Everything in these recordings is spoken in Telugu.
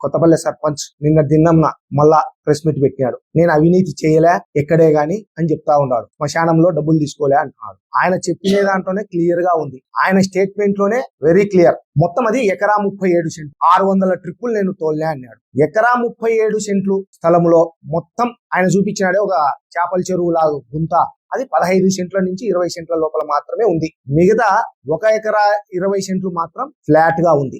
కొత్తపల్లి సర్పంచ్ నిన్న దిన్నంన మళ్ళా ప్రెస్ మీట్ పెట్టాడు నేను అవినీతి చేయలే ఎక్కడే గాని అని చెప్తా ఉన్నాడు. శ్మశానంలో డబ్బులు తీసుకోలే అంటున్నాడు. ఆయన చెప్పిన దాంట్లోనే క్లియర్గా ఉంది. ఆయన స్టేట్మెంట్లోనే వెరీ క్లియర్ మొత్తం అది ఎకరా ముప్పై ఏడు సెంట్లు. ఆరు వందల ట్రిప్పులు నేను తోలే అన్నాడు. ఎకరా ముప్పై ఏడు సెంట్లు స్థలంలో మొత్తం ఆయన చూపించినాడే ఒక చేపల చెరువు లాగా గుంత. అది పదహైదు సెంట్ల నుంచి ఇరవై సెంట్ల లోపల మాత్రమే ఉంది. మిగతా ఒక ఎకరా ఇరవై సెంట్లు మాత్రం ఫ్లాట్గా ఉంది.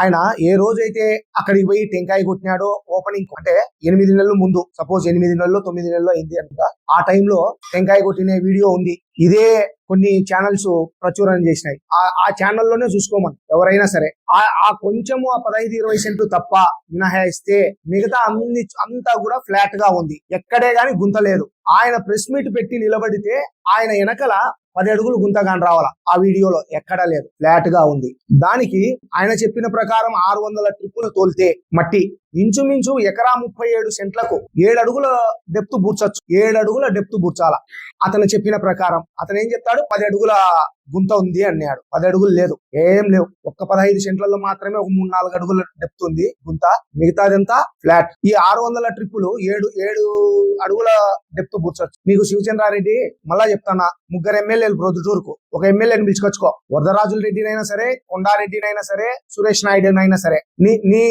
ఆయన ఏ రోజైతే అక్కడికి పోయి టెంకాయ కొట్టినాడో ఓపెనింగ్ అంటే ఎనిమిది నెలల ముందు సపోజ్ ఎనిమిది నెలలు తొమ్మిది నెలలు అయింది అంట ఆ టైంలో టెంకాయ కొట్టిన వీడియో ఉంది. ఇదే కొన్ని ఛానల్స్ ప్రచురణ చేసినాయి. ఆ- ఆ ఛానల్లోనే చూసుకోమని ఎవరైనా సరే. ఆ కొంచెము ఆ పదహైదు ఇరవై సెంట్లు తప్ప మినహాయిస్తే మిగతా అన్ని అంతా కూడా ఫ్లాట్గా ఉంది. ఎక్కడే గాని గుంత లేదు. ఆయన ప్రెస్ మీట్ పెట్టి నిలబడితే ఆయన వెనకల పది అడుగులు గుంతగాని రావాల? ఆ వీడియోలో ఎక్కడా లేదు. ఫ్లాట్గా ఉంది. దానికి ఆయన చెప్పిన ప్రకారం ఆరు వందల ట్రిప్పులు తోలితే మట్టి ఇంచుమించు ఎకరా ముప్పై ఏడు సెంట్లకు ఏడు అడుగుల డెప్త్ బూర్చొచ్చు ఏడు అడుగుల డెప్త్ బూర్చాల అతను చెప్పిన ప్రకారం అతను ఏం చెప్తాడు? పది అడుగుల గుంత ఉంది అన్నాడు. పది అడుగులు లేదు. ఏం లేవు. ఒక్క పదహైదు సెంట్లలో మాత్రమే ఒక మూడు నాలుగు అడుగుల డెప్త్ ఉంది గుంత. మిగతాదంతా ఫ్లాట్ ఈ ఆరు వందల ట్రిప్పులు ఏడు ఏడు అడుగుల డెప్త్ బూర్చొచ్చు నీకు శివచంద్రారెడ్డి మళ్ళా చెప్తానా? ముగ్గురు ఎమ్మెల్యేలు ప్రొద్దుటూరుకు ఒక ఎమ్మెల్యేని పిలుచుకొచ్చుకో. వరదరాజుల రెడ్డినైనా సరే కొండారెడ్డినైనా సరే సురేష్ నాయుడునైనా సరే. నీ నీ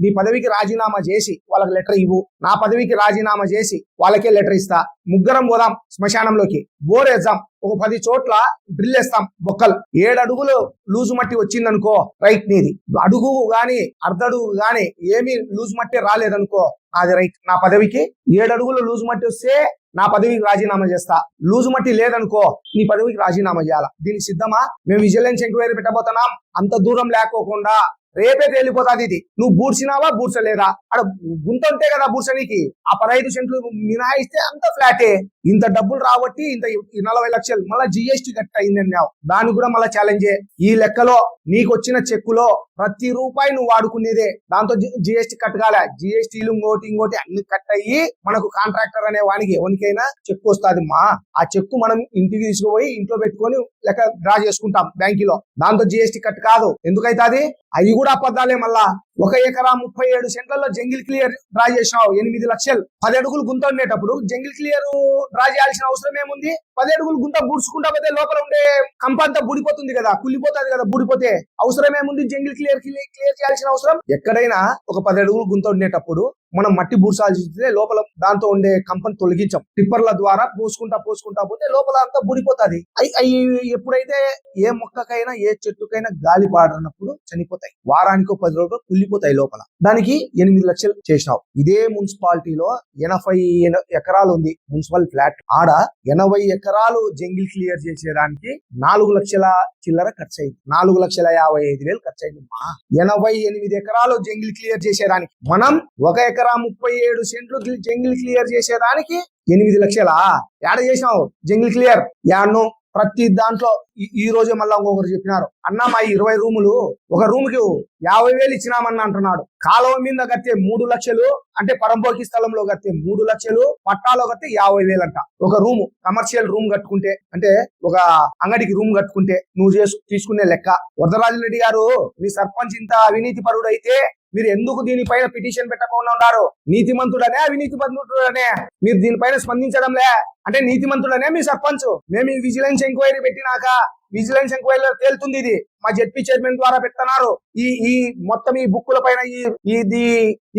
నీ పదవికి రాజీనామా చేసి వాళ్ళకి లెటర్ ఇవ్వు. నా పదవికి రాజీనామా చేసి వాళ్ళకే లెటర్ ఇస్తా. ముగ్గురం పోదాం శ్మశానంలోకి. బోర్ వేద్దాం. ఒక పది చోట్ల డ్రిల్ వేస్తాం బొక్కలు. ఏడు అడుగులు లూజు మట్టి వచ్చిందనుకో రైట్ నీది. అడుగు గాని అర్ధడుగు గాని ఏమీ లూజు మట్టి రాలేదనుకో నాది రైట్. నా పదవికి ఏడు అడుగులు లూజు మట్టి వస్తే నా పదవికి రాజీనామా చేస్తా. లూజు మట్టి లేదనుకో నీ పదవికి రాజీనామా చేయాలా? దీనికి సిద్ధమా? మేము విజిలెన్స్ ఎంక్వైరీ పెట్టబోతున్నాం. అంత దూరం లేకోకుండా రేపే తేలిపోతాది ఇది. నువ్వు బూడ్చినావా బూడ్చలేదా? అక్కడ గుంత ఉంటే కదా బూడ్చనీకి ఆ పదహైదు సెంట్లు మినహాయిస్తే అంత ఫ్లాటే. ఇంత డబ్బులు రాబట్టి ఇంత నలభై లక్షలు మళ్ళీ జిఎస్టీ కట్ అయిందన్నావు. దాని కూడా మళ్ళీ ఛాలెంజే. ఈ లెక్కలో నీకు వచ్చిన చెక్కులో ప్రతి రూపాయి నువ్వు వాడుకునేదే. దాంతో జిఎస్టీ కట్ కాలే. జిఎస్టీలు ఇంకోటి ఇంకోటి అన్ని కట్ అయ్యి మనకు కాంట్రాక్టర్ అనే వానికి ఎవరికైనా చెక్కు వస్తుంది మా. ఆ చెక్కు మనం ఇంటికి తీసుకుపోయి ఇంట్లో పెట్టుకొని లెక్క డ్రా చేసుకుంటాం బ్యాంకులో. దాంతో జిఎస్టీ కట్ కాదు. ఎందుకైతే అవి కూడా అబద్ధాలే మళ్ళా. ఒక ఎకరా ముప్పై ఏడు సెంట్లలో జంగిల్ క్లియర్ డ్రా చేసినావు. ఎనిమిది లక్షలు. పది అడుగులు గుంత ఉండేటప్పుడు జంగిల్ క్లియర్ డ్రా చేయాల్సిన అవసరం ఏముంది? పది అడుగులు గుంత బుడుచుకుంటా పోతే లోపల ఉండే కంపంతా బుడిపోతుంది కదా. కుళ్ళిపోతుంది కదా బుడిపోతే. అవసరం ఏముంది జంగిల్ క్లియర్ క్లియర్ చేయాల్సిన అవసరం? ఎక్కడైనా ఒక పది అడుగులు గుంత ఉండేటప్పుడు మనం మట్టి బూర్చాల్సి లోపల దాంతో ఉండే కంపని తొలగించాం. టిప్పర్ల ద్వారా పోసుకుంటా పోసుకుంటా పోతే లోపల అంతా బుడిపోతుంది. అయి అయి ఎప్పుడైతే ఏ మొక్కకైనా ఏ చెట్టుకైనా గాలి పాడనప్పుడు చనిపోతాయి. వారానికి పది రోజులు కుళ్ళిపోతాయి లోపల. దానికి ఎనిమిది లక్షలు చేసినావు. ఇదే మున్సిపాలిటీలో ఎనభై ఎకరాలు ఉంది మున్సిపల్ ఫ్లాట్. ఆడ ఎనభై ఎకరాలు జంగిల్ క్లియర్ చేసేదానికి నాలుగు లక్షల చిల్లర ఖర్చు అయింది నాలుగు లక్షల యాభై ఐదు వేలు ఖర్చు అయింది మా ఎనభై ఎనిమిది ఎకరాలు జంగిల్ క్లియర్ చేసేదానికి. మనం ఒక ఎకరా ముప్పై ఏడు సెంట్లు జంగిల్ క్లియర్ చేసేదానికి ఎనిమిది లక్షలా? ఏడ చేసినావు? Jungle clear. యాడ్ను ప్రతి దాంట్లో ఈ- ఈ రోజే మళ్ళా ఇంకొకరు చెప్పినారు. అన్న మా ఇరవై రూములు ఒక రూమ్కి యాభై వేలు ఇచ్చినామని అంటున్నాడు. కాలువ మీద కట్టే మూడు లక్షలు అంటే పరంపోకి స్థలంలో కట్టే మూడు లక్షలు పట్టాలో కట్టే యాభై వేలు అంట ఒక రూమ్ కమర్షియల్ రూమ్ కట్టుకుంటే అంటే ఒక అంగడికి రూమ్ కట్టుకుంటే నువ్వు చేసు తీసుకునే లెక్క. వరదరాజు రెడ్డి గారు మీ సర్పంచ్ ఇంత అవినీతి పరుడు అయితే మీరు ఎందుకు దీనిపైన పిటిషన్ పెట్టకుండా ఉన్నారు? నీతిమంతుడనే అవినీతి మంతుడనే మీరు దీనిపైన స్పందించడంలే. అంటే నీతిమంతుడనే మీ సర్పంచ్. మేము ఈ విజిలెన్స్ ఎంక్వైరీ పెట్టినాక విజిలెన్స్ ఎంక్వైరీలో తేలుతుంది ఇది. మా జెడ్పీ చైర్మన్ ద్వారా పెడుతున్నారు. ఈ ఈ మొత్తం ఈ బుక్కుల పైన ఈ ఇది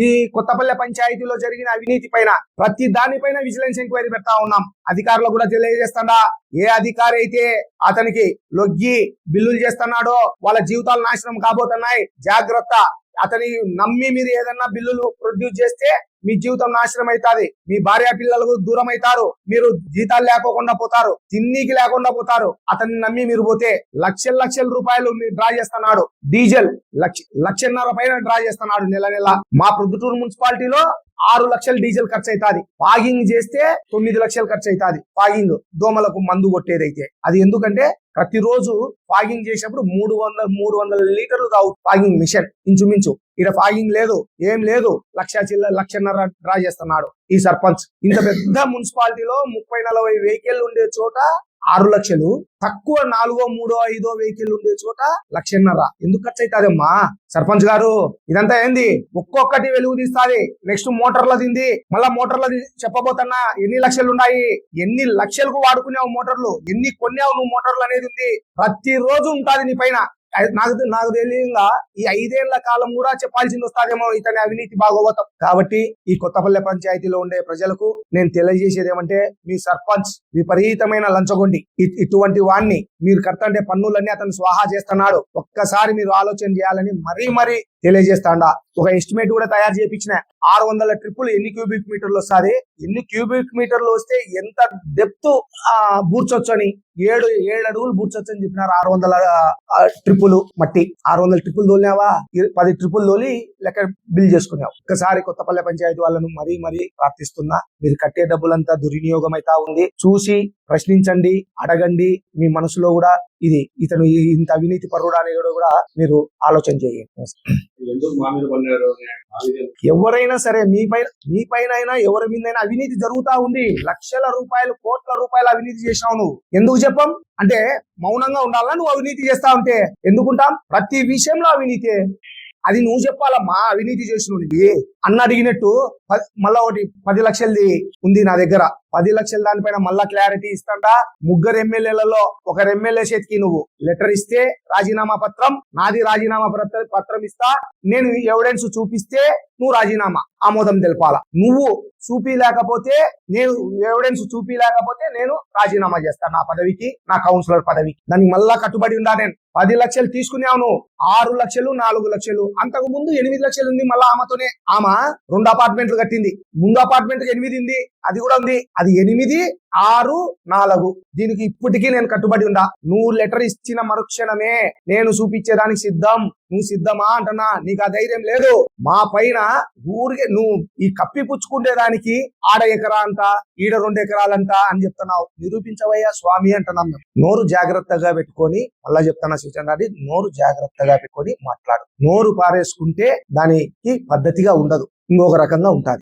ఈ కొత్తపల్లె పంచాయతీలో జరిగిన అవినీతి పైన ప్రతి దానిపైన విజిలెన్స్ ఎంక్వైరీ పెడతా ఉన్నాం. అధికారులు కూడా తెలియజేస్తాడా? ఏ అధికారి అయితే అతనికి లొగ్గి బిల్లులు చేస్తున్నాడో వాళ్ళ జీవితాలు నాశనం కాబోతున్నాయి జాగ్రత్త. అతని నమ్మి మీరు ఏదన్నా బిల్లులు ప్రొడ్యూస్ చేస్తే మీ జీవితం నాశనం అవుతుంది. మీ భార్య పిల్లలకు దూరం అవుతారు. మీరు జీతాలు లేకోకుండా పోతారు. తిన్నీకి లేకుండా పోతారు. అతన్ని నమ్మి మీరు పోతే లక్షల లక్షల రూపాయలు మీరు డ్రా చేస్తున్నాడు. డీజిల్ లక్ష లక్షన్నర పైన డ్రా చేస్తున్నాడు నెల నెల. మా ప్రొద్దుటూరు మున్సిపాలిటీలో ఆరు లక్షలు డీజిల్ ఖర్చు అవుతుంది పాగింగ్ చేస్తే తొమ్మిది లక్షలు ఖర్చు అవుతుంది ఫాగింగ్ దోమలకు మందు కొట్టేదైతే. అది ఎందుకంటే ప్రతిరోజు ఫాగింగ్ చేసినప్పుడు మూడు వందల మూడు వందల లీటర్లు తాగు ఫాగింగ్ మిషన్ ఇంచుమించు. ఇక్కడ ఫాగింగ్ లేదు ఏం లేదు లక్ష చిల్ల లక్షన్నర డ్రా చేస్తున్నాడు ఈ సర్పంచ్. ఇంత పెద్ద మున్సిపాలిటీలో ముప్పై నలభై వెహికల్ ఉండే చోట ఆరు లక్షలు. తక్కువ నాలుగో మూడో ఐదో వెహికల్ ఉండే చోట లక్షన్నర. ఎందుకు ఖర్చు అవుతాదమ్మా సర్పంచ్ గారు ఇదంతా ఏంది? ఒక్కొక్కటి వెలుగు తీస్తాది. నెక్స్ట్ మోటార్ల తింది మళ్ళా మోటార్ల చెప్పబోతున్నా ఎన్ని లక్షలు ఉన్నాయి ఎన్ని లక్షలకు వాడుకునేవు మోటార్లు? ఎన్ని కొన్నావు నువ్వు మోటార్లు అనేది ఉంది. ప్రతి రోజు ఉంటాది నీ పైన. నాకు నాకు తెలియగా ఈ ఐదేళ్ళ కాలం కూడా చెప్పాల్సింది వస్తాదేమో ఇతని అవినీతి భాగవతం. కాబట్టి ఈ కొత్తపల్లె పంచాయతీలో ఉండే ప్రజలకు నేను తెలియజేసేది ఏమంటే మీ సర్పంచ్ విపరీతమైన లంచగొండి. ఇటువంటి వాణ్ణి మీరు కడతంటే పన్నులన్నీ అతను స్వాహా చేస్తున్నాడు. ఒక్కసారి మీరు ఆలోచన చేయాలని మరీ మరీ తెలియజేస్తాండా. ఒక ఎస్టిమేట్ కూడా తయారు చేయించిన ఆరు వందల ట్రిప్పులు ఎన్ని క్యూబిక్ మీటర్లు వస్తుంది? ఎన్ని క్యూబిక్ మీటర్లు వస్తే ఎంత డెప్త్ బూర్చొచ్చు అని ఏడు ఏడు అడుగులు బూర్చొచ్చు అని చెప్పినారు ఆరు వందల ట్రిప్పులు మట్టి. ఆరు వందల ట్రిప్పులు తోలినావా? పది ట్రిప్పులు తోలి లెక్క బిల్ చేసుకున్నావు. ఒకసారి కొత్తపల్లె పంచాయతీ వాళ్ళను మరీ మరీ ప్రార్థిస్తున్నా. మీరు కట్టే డబ్బులంతా దుర్వినియోగం అయితే ఉంది. చూసి ప్రశ్నించండి అడగండి. మీ మనసులో కూడా ఇది ఇతను ఇంత అవినీతి పరుడు అనేది కూడా మీరు ఆలోచన చేయండి. ఎవరైనా సరే మీ పైన మీ పైన అయినా ఎవరి మీద అవినీతి జరుగుతా ఉంది. లక్షల రూపాయలు కోట్ల రూపాయలు అవినీతి చేసినావు నువ్వు. ఎందుకు చెప్పం? అంటే మౌనంగా ఉండాలా నువ్వు అవినీతి చేస్తా ఉంటే. ఎందుకుంటాం? ప్రతి విషయంలో అవినీతి. అది నువ్వు చెప్పాలమ్మా అవినీతి చేసిన అన్న అడిగినట్టు ప- మళ్ళా ఒకటి పది లక్షలది ఉంది నా దగ్గర. పది లక్షల దానిపైన మళ్ళా క్లారిటీ ఇస్తాండా? ముగ్గురు ఎమ్మెల్యేలలో ఒకరు ఎమ్మెల్యే చేతికి నువ్వు. లెటర్ ఇస్తే రాజీనామా పత్రం నాది రాజీనామా పత్ర- పత్రం ఇస్తా. నేను ఎవిడెన్స్ చూపిస్తే నువ్వు రాజీనామా. ఆమోదం తెలపాలా. నువ్వు చూపిలేకపోతే నేను ఎవిడెన్స్ చూపిలేకపోతే నేను రాజీనామా చేస్తాను నా పదవికి నా కౌన్సిలర్ పదవికి. దానికి మళ్ళా కట్టుబడి ఉందా నేను. పది లక్షలు తీసుకున్నావు నువ్వు. ఆరు లక్షలు నాలుగు లక్షలు. అంతకు ముందు ఎనిమిది లక్షలు ఉంది మళ్ళా ఆమెతోనే. ఆమె రెండు అపార్ట్మెంట్లు కట్టింది. ముందు అపార్ట్మెంట్ ఎనిమిది ఉంది. అది కూడా ఉంది. అది ఎనిమిది ఆరు నాలుగు. దీనికి ఇప్పటికీ నేను కట్టుబడి ఉండా. నువ్వు లెటర్ ఇచ్చిన మరుక్షణమే నేను చూపించేదానికి సిద్ధం. నువ్వు సిద్ధమా అంటున్నా. నీకు ఆ ధైర్యం లేదు. మా పైన ఊరికే నువ్వు ఈ కప్పి పుచ్చుకుంటే దానికి ఆడ ఎకరా అంట ఈడ రెండు ఎకరాలంట అని చెప్తున్నావు. నిరూపించవయ్యా స్వామి అంటున్నాం మేము. నోరు జాగ్రత్తగా పెట్టుకొని మళ్ళా చెప్తున్నా సూచన నోరు జాగ్రత్తగా పెట్టుకొని మాట్లాడు. నోరు పారేసుకుంటే దానికి పద్ధతిగా ఉండదు. ఇంకొక రకంగా ఉంటుంది.